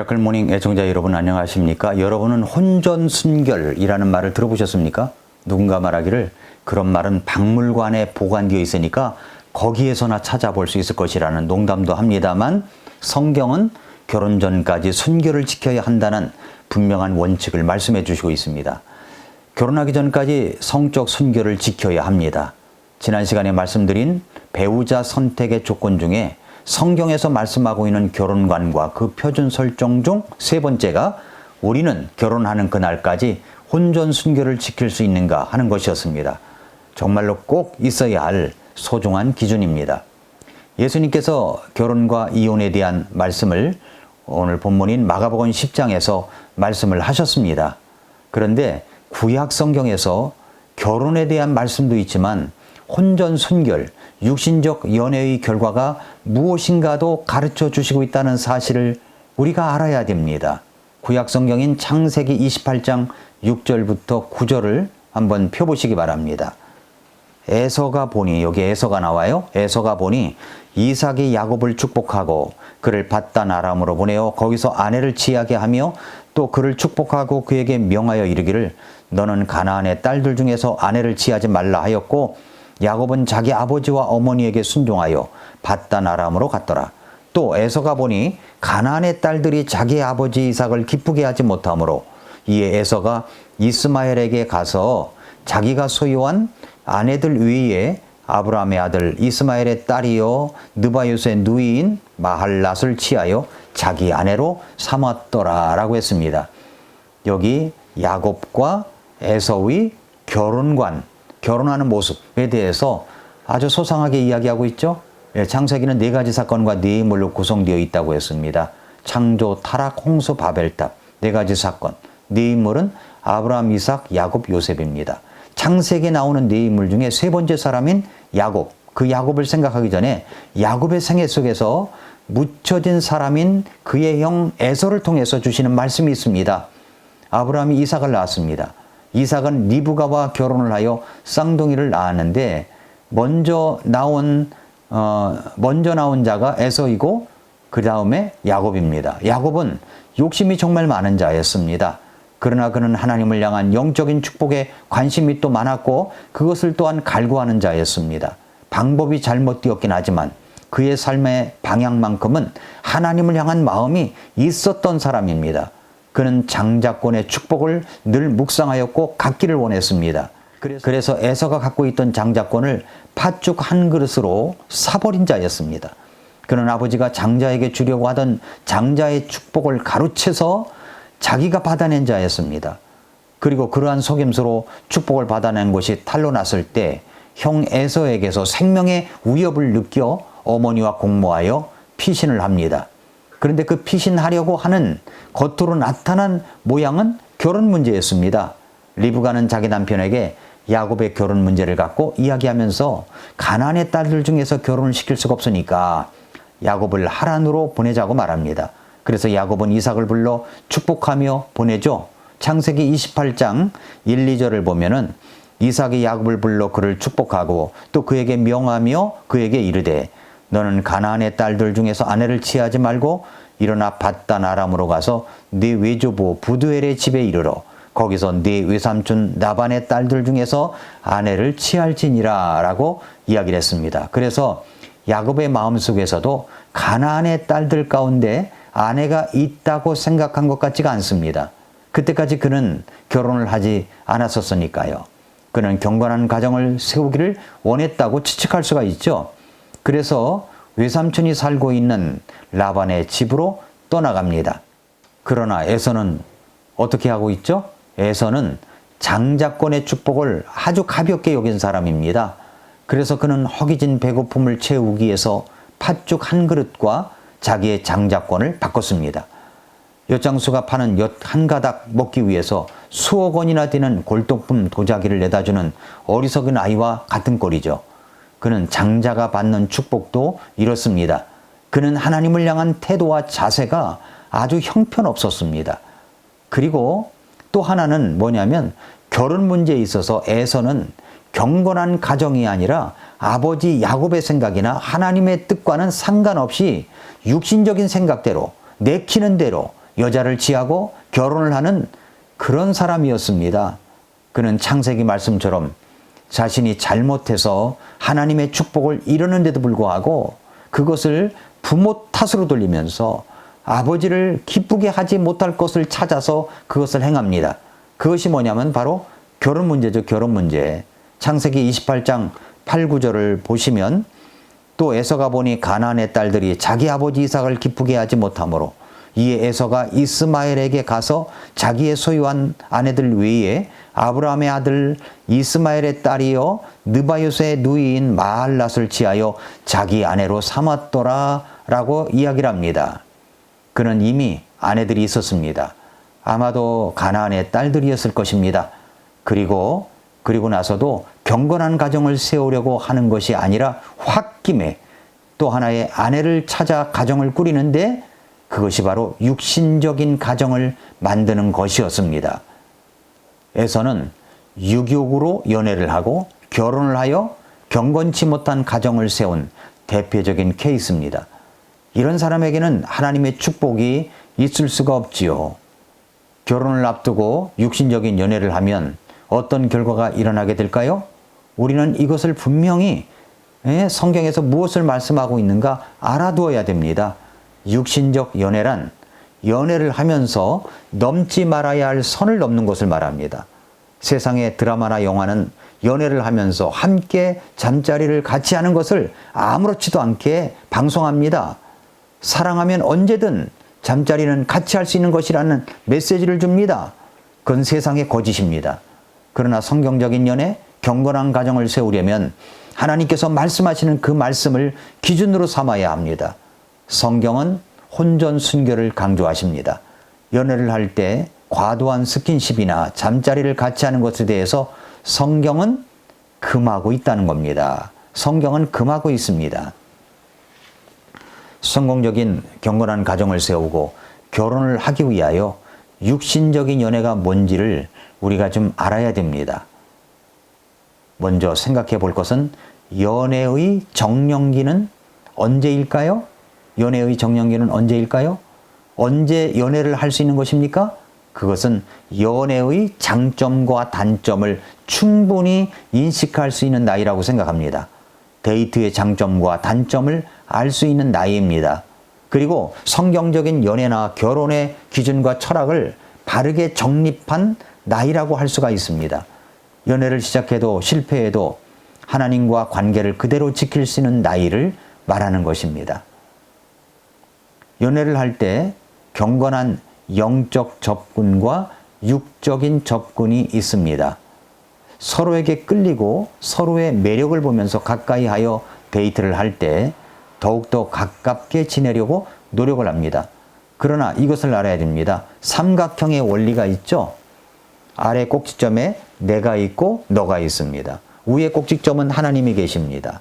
미라클 모닝 애청자 여러분 안녕하십니까? 여러분은 혼전순결이라는 말을 들어보셨습니까? 누군가 말하기를 그런 말은 박물관에 보관되어 있으니까 거기에서나 찾아볼 수 있을 것이라는 농담도 합니다만 성경은 결혼 전까지 순결을 지켜야 한다는 분명한 원칙을 말씀해 주시고 있습니다. 결혼하기 전까지 성적 순결을 지켜야 합니다. 지난 시간에 말씀드린 배우자 선택의 조건 중에 성경에서 말씀하고 있는 결혼관과 그 표준 설정 중 세 번째가 우리는 결혼하는 그날까지 혼전 순결을 지킬 수 있는가 하는 것이었습니다. 정말로 꼭 있어야 할 소중한 기준입니다. 예수님께서 결혼과 이혼에 대한 말씀을 오늘 본문인 마가복음 10장에서 말씀을 하셨습니다. 그런데 구약 성경에서 결혼에 대한 말씀도 있지만 혼전 순결, 육신적 연애의 결과가 무엇인가도 가르쳐 주시고 있다는 사실을 우리가 알아야 됩니다. 구약 성경인 창세기 28장 6절부터 9절을 한번 펴보시기 바랍니다. 에서가 보니 여기 에서가 나와요. 에서가 보니 이삭이 야곱을 축복하고 그를 바단 아람으로 보내어 거기서 아내를 취하게 하며 또 그를 축복하고 그에게 명하여 이르기를 너는 가나안의 딸들 중에서 아내를 취하지 말라 하였고 야곱은 자기 아버지와 어머니에게 순종하여 바단 아람으로 갔더라. 또 에서가 보니 가나안의 딸들이 자기 아버지 이삭을 기쁘게 하지 못하므로 이에 에서가 이스마엘에게 가서 자기가 소유한 아내들 위에 아브라함의 아들 이스마엘의 딸이요 느바요스의 누이인 마할랏을 취하여 자기 아내로 삼았더라라고 했습니다. 여기 야곱과 에서의 결혼관, 결혼하는 모습에 대해서 아주 소상하게 이야기하고 있죠. 예, 창세기는 네 가지 사건과 네 인물로 구성되어 있다고 했습니다. 창조, 타락, 홍수, 바벨탑 네 가지 사건. 네 인물은 아브라함, 이삭, 야곱, 요셉입니다. 창세기에 나오는 네 인물 중에 세 번째 사람인 야곱. 그 야곱을 생각하기 전에 야곱의 생애 속에서 묻혀진 사람인 그의 형 에서를 통해서 주시는 말씀이 있습니다. 아브라함이 이삭을 낳았습니다. 이삭은 리브가와 결혼을 하여 쌍둥이를 낳았는데 먼저 나온 어, 먼저 나온 자가 에서이고 그 다음에 야곱입니다. 야곱은 욕심이 정말 많은 자였습니다. 그러나 그는 하나님을 향한 영적인 축복에 관심이 또 많았고 그것을 또한 갈구하는 자였습니다. 방법이 잘못되었긴 하지만 그의 삶의 방향만큼은 하나님을 향한 마음이 있었던 사람입니다. 그는 장자권의 축복을 늘 묵상하였고 갖기를 원했습니다. 그래서 에서가 갖고 있던 장자권을 팥죽 한 그릇으로 사버린 자였습니다. 그는 아버지가 장자에게 주려고 하던 장자의 축복을 가로채서 자기가 받아낸 자였습니다. 그리고 그러한 속임수로 축복을 받아낸 것이 탄로 났을 때 형 에서에게서 생명의 위협을 느껴 어머니와 공모하여 피신을 합니다. 그런데 그 피신하려고 하는 겉으로 나타난 모양은 결혼 문제였습니다. 리브가는 자기 남편에게 야곱의 결혼 문제를 갖고 이야기하면서 가나안의 딸들 중에서 결혼을 시킬 수가 없으니까 야곱을 하란으로 보내자고 말합니다. 그래서 야곱은 이삭을 불러 축복하며 보내죠. 창세기 28장 1, 2절을 보면은 이삭이 야곱을 불러 그를 축복하고 또 그에게 명하며 그에게 이르되 너는 가나안의 딸들 중에서 아내를 취하지 말고 일어나 바단 아람으로 가서 네 외조부 부두엘의 집에 이르러 거기서 네 외삼촌 나반의 딸들 중에서 아내를 취할지니라라고 이야기를 했습니다. 그래서 야곱의 마음속에서도 가나안의 딸들 가운데 아내가 있다고 생각한 것 같지가 않습니다. 그때까지 그는 결혼을 하지 않았었으니까요. 그는 경건한 가정을 세우기를 원했다고 추측할 수가 있죠. 그래서 외삼촌이 살고 있는 라반의 집으로 떠나갑니다. 그러나 에서는 어떻게 하고 있죠? 에서는 장자권의 축복을 아주 가볍게 여긴 사람입니다. 그래서 그는 허기진 배고픔을 채우기 위해서 팥죽 한 그릇과 자기의 장자권을 바꿨습니다. 엿장수가 파는 엿 한 가닥 먹기 위해서 수억 원이나 되는 골동품 도자기를 내다주는 어리석은 아이와 같은 꼴이죠. 그는 장자가 받는 축복도 이렇습니다. 그는 하나님을 향한 태도와 자세가 아주 형편없었습니다. 그리고 또 하나는 뭐냐면 결혼 문제에 있어서 에서는 경건한 가정이 아니라 아버지 야곱의 생각이나 하나님의 뜻과는 상관없이 육신적인 생각대로 내키는 대로 여자를 취하고 결혼을 하는 그런 사람이었습니다. 그는 창세기 말씀처럼 자신이 잘못해서 하나님의 축복을 이루는데도 불구하고 그것을 부모 탓으로 돌리면서 아버지를 기쁘게 하지 못할 것을 찾아서 그것을 행합니다. 그것이 뭐냐면 바로 결혼 문제죠. 결혼 문제. 창세기 28장 8, 9절을 보시면 또 에서가 보니 가나안의 딸들이 자기 아버지 이삭을 기쁘게 하지 못하므로 이에 에서가 이스마엘에게 가서 자기의 소유한 아내들 외에 아브라함의 아들 이스마엘의 딸이여 느바요스의 누이인 마할랏을 지하여 자기 아내로 삼았더라라고 이야기를 합니다. 그는 이미 아내들이 있었습니다. 아마도 가나안의 딸들이었을 것입니다. 그리고 그리고 나서도 경건한 가정을 세우려고 하는 것이 아니라 홧김에 또 하나의 아내를 찾아 가정을 꾸리는데 그것이 바로 육신적인 가정을 만드는 것이었습니다. 에서는 유교으로 연애를 하고 결혼을 하여 경건치 못한 가정을 세운 대표적인 케이스입니다. 이런 사람에게는 하나님의 축복이 있을 수가 없지요. 결혼을 앞두고 육신적인 연애를 하면 어떤 결과가 일어나게 될까요? 우리는 이것을 분명히 예, 성경에서 무엇을 말씀하고 있는가 알아두어야 됩니다. 육신적 연애란 연애를 하면서 넘지 말아야 할 선을 넘는 것을 말합니다. 세상의 드라마나 영화는 연애를 하면서 함께 잠자리를 같이 하는 것을 아무렇지도 않게 방송합니다. 사랑하면 언제든 잠자리는 같이 할 수 있는 것이라는 메시지를 줍니다. 그건 세상의 거짓입니다. 그러나 성경적인 연애, 경건한 가정을 세우려면 하나님께서 말씀하시는 그 말씀을 기준으로 삼아야 합니다. 성경은 혼전 순결을 강조하십니다. 연애를 할 때 과도한 스킨십이나 잠자리를 같이 하는 것에 대해서 성경은 금하고 있다는 겁니다. 성경은 금하고 있습니다. 성공적인 경건한 가정을 세우고 결혼을 하기 위하여 육신적인 연애가 뭔지를 우리가 좀 알아야 됩니다. 먼저 생각해 볼 것은 연애의 정령기는 언제일까요? 연애의 정령기는 언제일까요? 언제 연애를 할 수 있는 것입니까? 그것은 연애의 장점과 단점을 충분히 인식할 수 있는 나이라고 생각합니다. 데이트의 장점과 단점을 알 수 있는 나이입니다. 그리고 성경적인 연애나 결혼의 기준과 철학을 바르게 정립한 나이라고 할 수가 있습니다. 연애를 시작해도 실패해도 하나님과 관계를 그대로 지킬 수 있는 나이를 말하는 것입니다. 연애를 할 때 경건한 영적 접근과 육적인 접근이 있습니다. 서로에게 끌리고 서로의 매력을 보면서 가까이 하여 데이트를 할 때 더욱더 가깝게 지내려고 노력을 합니다. 그러나 이것을 알아야 됩니다. 삼각형의 원리가 있죠? 아래 꼭지점에 내가 있고 너가 있습니다. 위에 꼭지점은 하나님이 계십니다.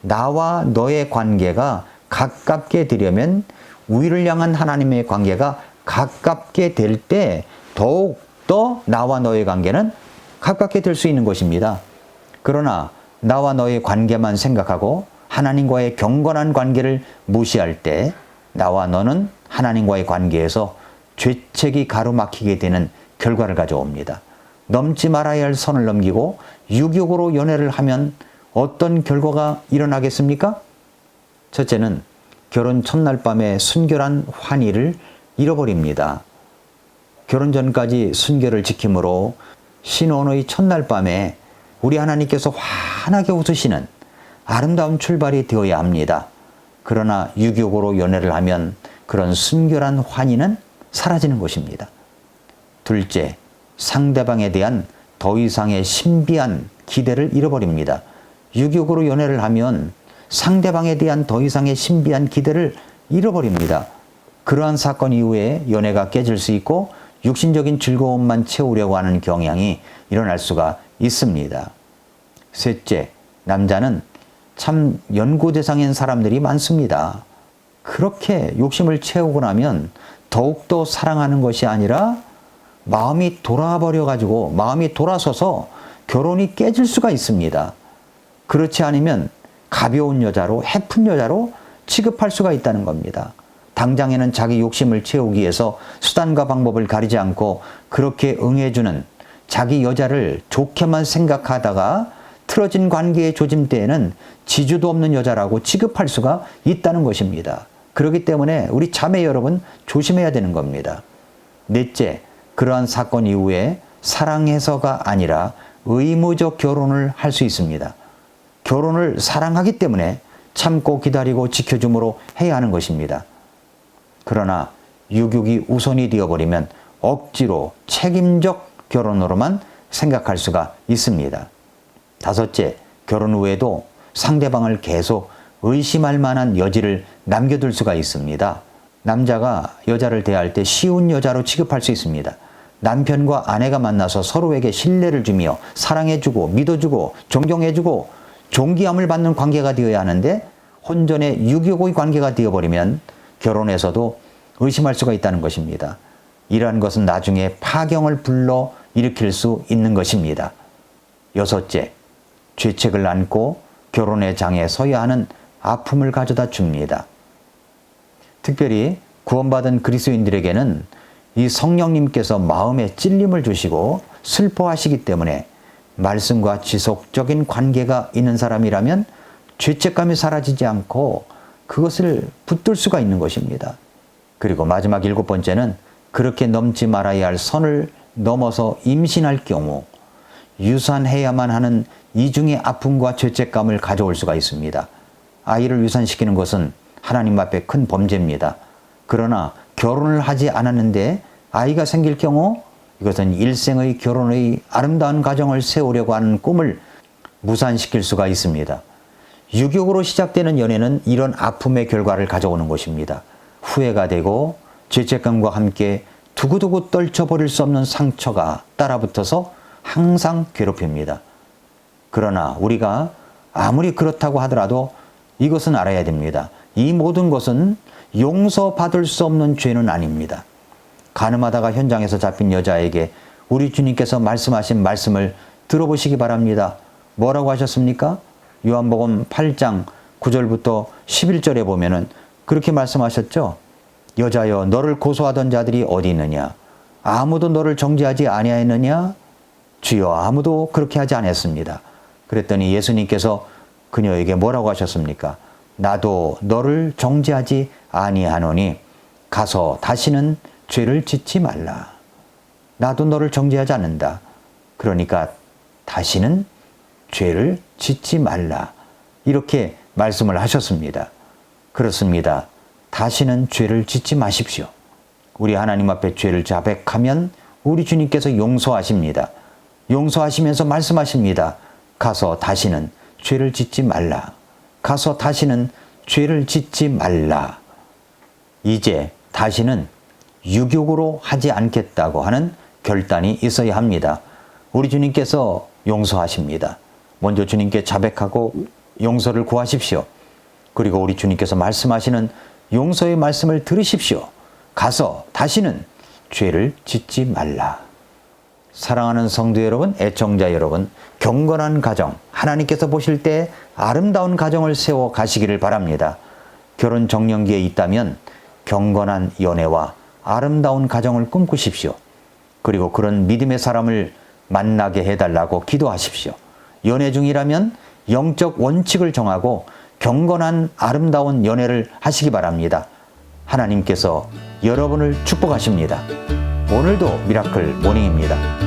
나와 너의 관계가 가깝게 되려면 위를 향한 하나님의 관계가 가깝게 될 때 더욱 더 나와 너의 관계는 가깝게 될 수 있는 것입니다. 그러나 나와 너의 관계만 생각하고 하나님과의 경건한 관계를 무시할 때 나와 너는 하나님과의 관계에서 죄책이 가로막히게 되는 결과를 가져옵니다. 넘지 말아야 할 선을 넘기고 유격으로 연애를 하면 어떤 결과가 일어나겠습니까? 첫째는 결혼 첫날 밤에 순결한 환희를 잃어버립니다. 결혼 전까지 순결을 지킴으로 신혼의 첫날 밤에 우리 하나님께서 환하게 웃으시는 아름다운 출발이 되어야 합니다. 그러나 유격으로 연애를 하면 그런 순결한 환희는 사라지는 것입니다. 둘째, 상대방에 대한 더 이상의 신비한 기대를 잃어버립니다. 유격으로 연애를 하면 상대방에 대한 더 이상의 신비한 기대를 잃어버립니다. 그러한 사건 이후에 연애가 깨질 수 있고 육신적인 즐거움만 채우려고 하는 경향이 일어날 수가 있습니다. 셋째, 남자는 참 연구 대상인 사람들이 많습니다. 그렇게 욕심을 채우고 나면 더욱더 사랑하는 것이 아니라 마음이 돌아버려 가지고 마음이 돌아서서 결혼이 깨질 수가 있습니다. 그렇지 않으면 가벼운 여자로 해픈 여자로 취급할 수가 있다는 겁니다. 당장에는 자기 욕심을 채우기 위해서 수단과 방법을 가리지 않고 그렇게 응해주는 자기 여자를 좋게만 생각하다가 틀어진 관계의 조짐 때에는 지주도 없는 여자라고 취급할 수가 있다는 것입니다. 그렇기 때문에 우리 자매 여러분 조심해야 되는 겁니다. 넷째, 그러한 사건 이후에 사랑해서가 아니라 의무적 결혼을 할 수 있습니다. 결혼을 사랑하기 때문에 참고 기다리고 지켜줌으로 해야 하는 것입니다. 그러나 유격이 우선이 되어버리면 억지로 책임적 결혼으로만 생각할 수가 있습니다. 다섯째, 결혼 후에도 상대방을 계속 의심할 만한 여지를 남겨둘 수가 있습니다. 남자가 여자를 대할 때 쉬운 여자로 취급할 수 있습니다. 남편과 아내가 만나서 서로에게 신뢰를 주며 사랑해주고 믿어주고 존경해주고 존귀함을 받는 관계가 되어야 하는데 혼전의 유교의 관계가 되어버리면 결혼에서도 의심할 수가 있다는 것입니다. 이러한 것은 나중에 파경을 불러 일으킬 수 있는 것입니다. 여섯째, 죄책을 안고 결혼의 장에 서야 하는 아픔을 가져다 줍니다. 특별히 구원받은 그리스도인들에게는 이 성령님께서 마음에 찔림을 주시고 슬퍼하시기 때문에 말씀과 지속적인 관계가 있는 사람이라면 죄책감이 사라지지 않고 그것을 붙들 수가 있는 것입니다. 그리고 마지막 일곱 번째는 그렇게 넘지 말아야 할 선을 넘어서 임신할 경우 유산해야만 하는 이중의 아픔과 죄책감을 가져올 수가 있습니다. 아이를 유산시키는 것은 하나님 앞에 큰 범죄입니다. 그러나 결혼을 하지 않았는데 아이가 생길 경우 이것은 일생의 결혼의 아름다운 가정을 세우려고 하는 꿈을 무산시킬 수가 있습니다. 유격으로 시작되는 연애는 이런 아픔의 결과를 가져오는 것입니다. 후회가 되고 죄책감과 함께 두고두고 떨쳐버릴 수 없는 상처가 따라붙어서 항상 괴롭힙니다. 그러나 우리가 아무리 그렇다고 하더라도 이것은 알아야 됩니다. 이 모든 것은 용서받을 수 없는 죄는 아닙니다. 가늠하다가 현장에서 잡힌 여자에게 우리 주님께서 말씀하신 말씀을 들어보시기 바랍니다. 뭐라고 하셨습니까? 요한복음 8장 9절부터 11절에 보면은 그렇게 말씀하셨죠. 여자여 너를 고소하던 자들이 어디 있느냐? 아무도 너를 정죄하지 아니하였느냐? 주여 아무도 그렇게 하지 않았습니다. 그랬더니 예수님께서 그녀에게 뭐라고 하셨습니까? 나도 너를 정죄하지 아니하노니 가서 다시는 죄를 짓지 말라. 나도 너를 정죄하지 않는다. 그러니까 다시는 죄를 짓지 말라. 이렇게 말씀을 하셨습니다. 그렇습니다. 다시는 죄를 짓지 마십시오. 우리 하나님 앞에 죄를 자백하면 우리 주님께서 용서하십니다. 용서하시면서 말씀하십니다. 가서 다시는 죄를 짓지 말라. 가서 다시는 죄를 짓지 말라. 이제 다시는 유격으로 하지 않겠다고 하는 결단이 있어야 합니다. 우리 주님께서 용서하십니다. 먼저 주님께 자백하고 용서를 구하십시오. 그리고 우리 주님께서 말씀하시는 용서의 말씀을 들으십시오. 가서 다시는 죄를 짓지 말라. 사랑하는 성도 여러분, 애청자 여러분, 경건한 가정, 하나님께서 보실 때 아름다운 가정을 세워 가시기를 바랍니다. 결혼 정년기에 있다면 경건한 연애와 아름다운 가정을 꿈꾸십시오. 그리고 그런 믿음의 사람을 만나게 해달라고 기도하십시오. 연애 중이라면 영적 원칙을 정하고 경건한 아름다운 연애를 하시기 바랍니다. 하나님께서 여러분을 축복하십니다. 오늘도 미라클 모닝입니다.